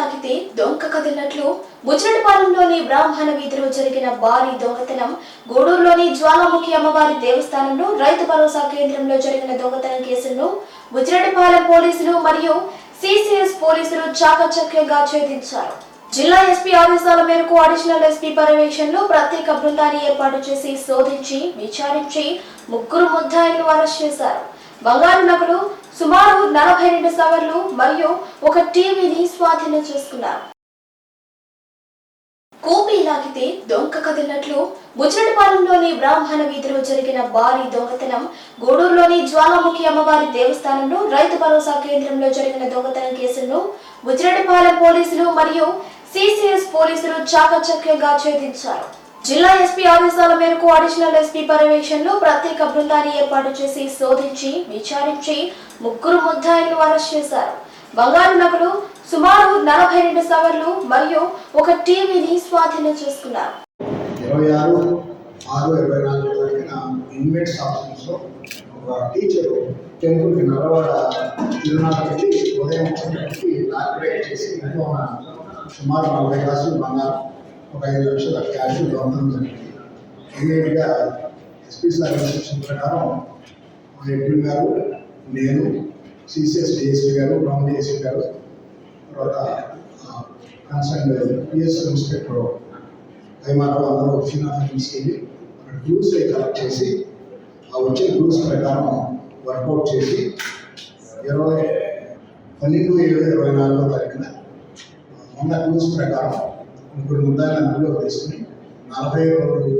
తాకితే దొంగ కదిలినట్లు ముచ్చటపాలెంలోని బ్రాహ్మణ వీధిలో జరిగిన భారీ దొంగతనం గూడూరులోని జ్వాలాముఖి అమ్మవారి దేవస్థానంలో రైతు భరోసా కేంద్రంలో జరిగిన దొంగతనం కేసులను ముచ్చటపాలెం పోలీసులు మరియు సిసిఎస్ పోలీసులు చాకచక్యంగా ఛేదించారు. జిల్లా ఎస్పీ ఆదేశాల మేరకు అడిషనల్ ఎస్పీ పర్యవేక్షణలో ప్రత్యేక బృందాన్ని ఏర్పాటు చేసి శోధించి విచారించి ముగ్గురు ముద్దాయిలను అరెస్ట్ చేశారు. బంగారు నగలు సుమారు నలభై రెండు సవర్లు మరియు ఒక టీవీని స్వాధీనం చేసుకున్నారు. కూపి లాగితే దొంగ కదిలినట్లు ముచ్చటపాలెంలోని బ్రాహ్మణ వీధిలో జరిగిన భారీ దొంగతనం గూడూరులోని జ్వాలాముఖి అమ్మవారి దేవస్థానంలో రైతు భరోసా కేంద్రంలో జరిగిన దొంగతనం కేసులను ముచ్చటపాలెం పోలీసులు మరియు సిసిఎస్ పోలీసులు చాకచక్యంగా ఛేదించారు. జిల్లా ఎస్పీ ఆదేశాల మేరకు అడిషనల్ ఎస్పీ పర్యవేక్షణలో ప్రత్యేక బృందాన్ని ఏర్పాటు చేసి శోధించి విచారించి ముగ్గురు ముద్దాయిలను అరెస్ట్ చేశారు. బంగారు నగలు సుమారు నలభై రెండు సవర్లు మరియు ఒక టీవీని స్వాధీనం చేసుకున్నారు. ఇరవై ఆరు ఆరు ఇరవై నాలుగు తారీఖున ఇన్మేట్స్ ఆఫీస్లో ఒక టీచరు టెంపుల్కి నల్లవాడ తిరునాళ్ళకి ఉదయం వచ్చేటప్పటికి చేసి ఇంట్లో ఉన్న సుమారు నలభై గ్లాసులు బంగారం ఒక ఐదు లక్షల క్యాష్ దొంగతనం జరిగింది ఇమీడియట్గా ఎస్పీ సార్ ఇన్స్ట్రక్షన్ ప్రకారం ఎడ్విన్ గారు నేను సిసిఎస్ డిఎస్పీ గారు టౌన్ డిఎస్పీ గారు తర్వాత కన్సర్న్ పిఎస్ ఇన్స్పెక్టర్ హైమారావు అందరూ వచ్చిన తీసుకెళ్ళి అక్కడ కలెక్ట్ చేసి ఆ వచ్చే క్లూస్ ప్రకారం వర్కౌట్ చేసి ఇరవై పన్నెండు ఏడు ఇరవై నాలుగో తారీఖున ఉన్న క్లూస్ ప్రకారం ముగ్గురు ముద్దాయిలను అందులో తీసుకుని నలభై రెండు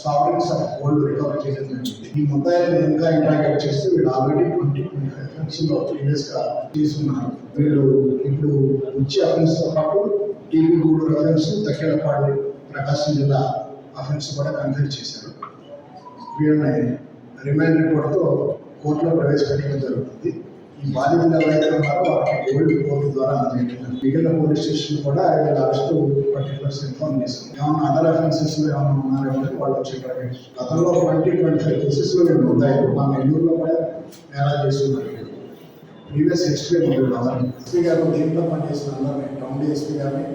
సావరెన్స్ ఆఫ్ గోల్డ్ రికవర్ చేయడం జరిగింది. ఈ ముద్దాయిలను ఇంకా ఇంట్రాక్ట్ చేస్తే వీళ్ళు ఆల్రెడీ ట్వంటీ ట్వంటీ ఫైవ్ ఫంక్షన్లో ప్రీవియస్గా తీసుకున్నారు. వీళ్ళు ఇప్పుడు వచ్చే అఫెన్స్తో పాటు టీవీ గూడూరు అఫెన్స్ తక్కెలపాడు ప్రకాశం జిల్లా అఫెన్స్ కూడా కన్సిడర్ చేశారు. వీళ్ళని రిమైండర్ రిపోర్ట్తో కోర్టులో ప్రవేశపెట్టడం జరుగుతుంది. బాధితులు ఎవరైతే ఉన్నారో వారికి గోల్డ్ కోర్టు ద్వారా అందజేయడం మిగిలిన పోలీస్ స్టేషన్ కూడా వీళ్ళ అరెస్ట్ పర్టికులర్స్ ఇన్ఫార్మ్ చేశారు ఏమైనా అదర్ అఫెన్సెస్ ఏమైనా ఉన్నారేమో వాళ్ళు వచ్చి గతంలో ట్వంటీ ట్వంటీ ఫైవ్ కేసెస్లో వీళ్ళు ఉన్నాయి మా నెల్లూరులో కూడా ఎలా చేస్తున్నారు ప్రీవియస్ హిస్టరీ ఉంది వాళ్ళని ఎస్పీ గారు దీంట్లో పనిచేసిన అందరినీ టౌన్ ఎస్పీ గారిని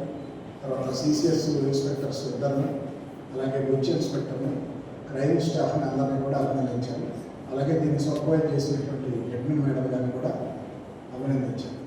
తర్వాత సిసిఎస్ ఇన్స్పెక్టర్స్ ఇద్దరిని అలాగే బుచ్ ఇన్స్పెక్టర్ని క్రైమ్ స్టాఫ్ని అందరినీ కూడా అభినందించారు అలాగే దీన్ని సూపర్వైజ్ చేసినటువంటి అడ్మిన్ మేడం గారిని కూడా అభినందించారు.